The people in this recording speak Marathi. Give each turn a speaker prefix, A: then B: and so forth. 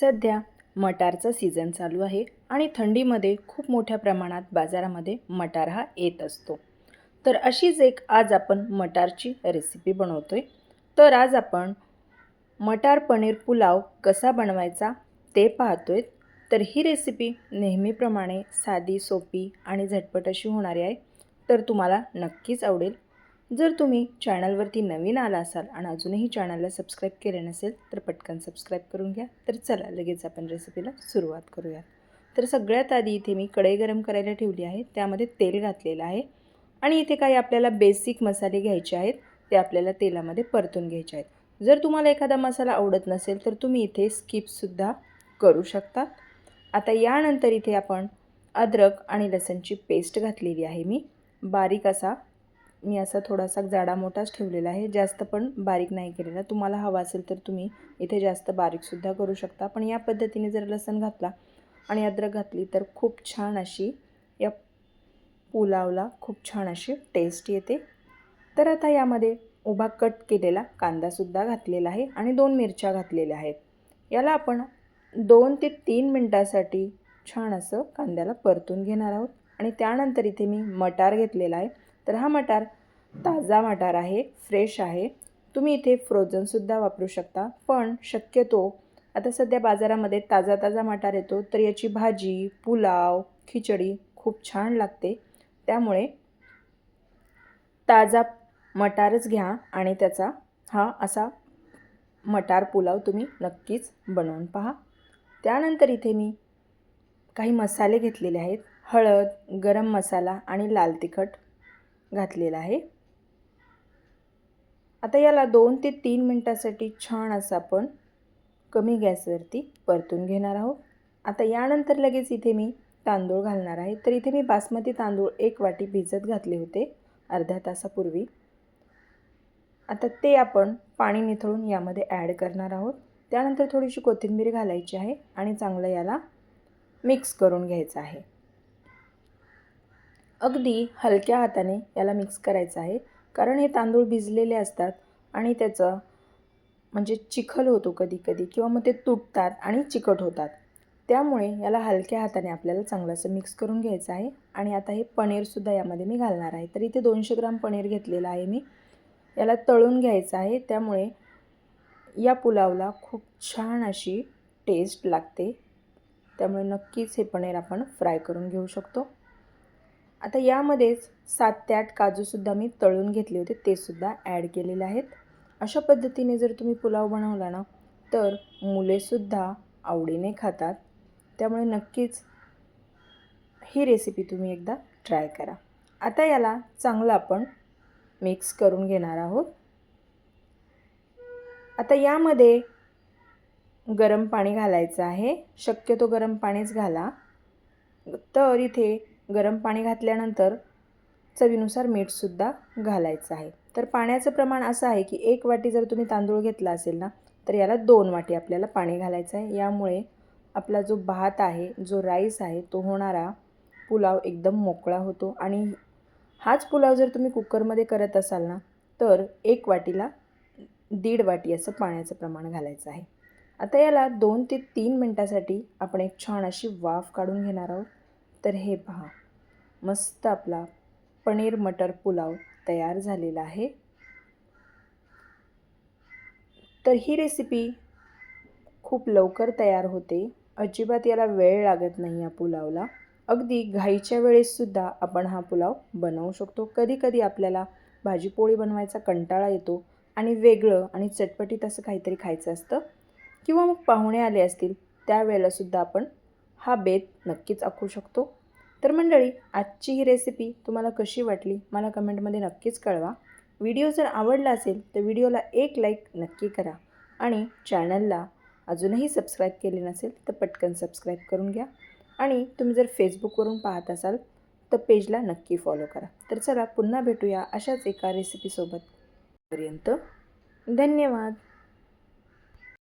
A: सध्या मटारचा सीझन चालू आहे आणि थंडीमध्ये खूप मोठ्या प्रमाणात बाजारामध्ये मटार हा येत असतो. तर अशीच एक आज आपण मटारची रेसिपी बनवतो आहे तर आज आपण मटार पनीर पुलाव कसा बनवायचा ते पाहतो आहे तर ही रेसिपी नेहमीप्रमाणे साधी सोपी आणि झटपट अशी होणारी आहे. तर तुम्हाला नक्कीच आवडेल. जर तुम्ही चॅनलवरती नवीन आला असाल आणि अजूनही चॅनलला सबस्क्राईब केले नसेल तर पटकन सबस्क्राईब करून घ्या. तर चला लगेच आपण रेसिपीला सुरुवात करूया तर सगळ्यात आधी इथे मी कढई गरम करायला ठेवली आहे. त्यामध्ये तेल घातलेलं आहे. आणि इथे काही आपल्याला बेसिक मसाले घ्यायचे आहेत. ते आपल्याला तेलामध्ये परतून घ्यायचे आहेत. जर तुम्हाला एखादा मसाला आवडत नसेल तर तुम्ही इथे स्किपसुद्धा करू शकता आता यानंतर इथे आपण अद्रक आणि लसणची पेस्ट घातलेली आहे मी. बारीक असा मी असा थोडासा जाडा मोठाच ठेवलेला आहे. जास्त पण बारीक नाही केलेला. तुम्हाला हवा असेल तर तुम्ही इथे जास्त बारीकसुद्धा करू शकता. पण या पद्धतीने जर लसण घातला आणि अद्रक घातली तर खूप छान अशी या पुलावला खूप छान अशी टेस्ट येते. तर आता यामध्ये उभा कट केलेला कांदासुद्धा घातलेला आहे आणि दोन मिरच्या घातलेल्या आहेत. याला आपण दोन ते तीन मिनटासाठी छान असं कांद्याला परतून घेणार आहोत. आणि त्यानंतर इथे मी मटार घेतलेला आहे. तर हा मटार ताजा मटार आहे फ्रेश आहे. तुम्ही इथे फ्रोझनसुद्धा वापरू शकता. पण शक्यतो आता सध्या बाजारामध्ये ताजा ताजा मटार येतो तर याची भाजी पुलाव खिचडी खूप छान लागते. त्यामुळे ताजा मटारच घ्या आणि त्याचा हा असा मटार पुलाव तुम्ही नक्कीच बनवून पहा. त्यानंतर इथे मी काही मसाले घेतलेले आहेत. हळद गरम मसाला आणि लाल तिखट. घातलेला आहे. आता याला दोन ते तीन मिनटासाठी छान असं आपण कमी गॅसवरती परतून घेणार आहोत. आता यानंतर लगेच इथे मी तांदूळ घालणार आहे. तर इथे मी बासमती तांदूळ एक वाटी भिजत घातले होते अर्ध्या तासापूर्वी. आता ते आपण पाणी निथळून यामध्ये ॲड करणार आहोत. त्यानंतर थोडीशी कोथिंबीर घालायची आहे आणि चांगलं याला मिक्स करून घ्यायचं आहे. अगदी हलक्या हाताने याला मिक्स करायचं आहे. कारण हे तांदूळ भिजलेले असतात आणि त्याचं म्हणजे चिखल होतो कधी कधी किंवा मग ते तुटतात आणि चिकट होतात. त्यामुळे याला हलक्या हाताने आपल्याला चांगलं असं मिक्स करून घ्यायचं आहे. आणि आता हे पनीरसुद्धा यामध्ये मी घालणार आहे. तर इथे दोनशे ग्राम पनीर घेतलेलं आहे मी. याला तळून घ्यायचं आहे. त्यामुळे या पुलावला खूप छान अशी टेस्ट लागते. त्यामुळे नक्कीच हे पनीर आपण फ्राय करून घेऊ शकतो. आता यामध्येच सात ते आठ काजूसुद्धा मी तळून घेतले होते ते सुद्धा ॲड केलेले आहेत. अशा पद्धतीने जर तुम्ही पुलाव बनवला ना तर मुलेसुद्धा आवडीने खातात. त्यामुळे नक्कीच ही रेसिपी तुम्ही एकदा ट्राय करा. आता याला चांगलं आपण मिक्स करून घेणार आहोत. आता यामध्ये गरम पाणी घालायचं आहे. शक्यतो गरम पाणीच घाला. तर इथे गरम पाणी घातल्यानंतर चवीनुसार मीठसुद्धा घालायचं आहे. तर पाण्याचं प्रमाण असं आहे की एक वाटी जर तुम्ही तांदूळ घेतला असेल ना तर याला दोन वाटी आपल्याला पाणी घालायचं आहे. यामुळे आपला जो भात आहे जो राईस आहे तो होणारा पुलाव एकदम मोकळा होतो. आणि हाच पुलाव जर तुम्ही कुकरमध्ये करत असाल ना तर एक वाटीला दीड वाटी असं पाण्याचं प्रमाण घालायचं आहे. आता याला दोन ते तीन मिनटासाठी आपण एक छान अशी वाफ काढून घेणार आहोत. तर हे पहा. मस्त आपला पनीर मटर पुलाव तयार झालेला आहे. तर ही रेसिपी खूप लवकर तयार होते. अजिबात याला वेळ लागत नाही या पुलावला. अगदी घाईच्या वेळेससुद्धा आपण हा पुलाव बनवू शकतो. कधीकधी आपल्याला भाजीपोळी बनवायचा कंटाळा येतो आणि वेगळं आणि चटपटीत असं काहीतरी खायचं असतं किंवा मग पाहुणे आले असतील त्यावेळेलासुद्धा आपण हा बेत नक्कीच आखू शकतो. तर मंडळी आजची ही रेसिपी तुम्हाला कशी वाटली? मला कमेंटमध्ये नक्कीच कळवा. व्हिडिओ जर आवडला असेल तर व्हिडिओला एक लाईक नक्की करा. आणि चॅनलला अजूनही सबस्क्राईब केले नसेल तर पटकन सबस्क्राईब करून घ्या. आणि तुम्ही जर फेसबुकवरून पाहत असाल तर पेजला नक्की फॉलो करा. तर चला पुन्हा भेटूया अशाच एका रेसिपीसोबत पर्यंत धन्यवाद.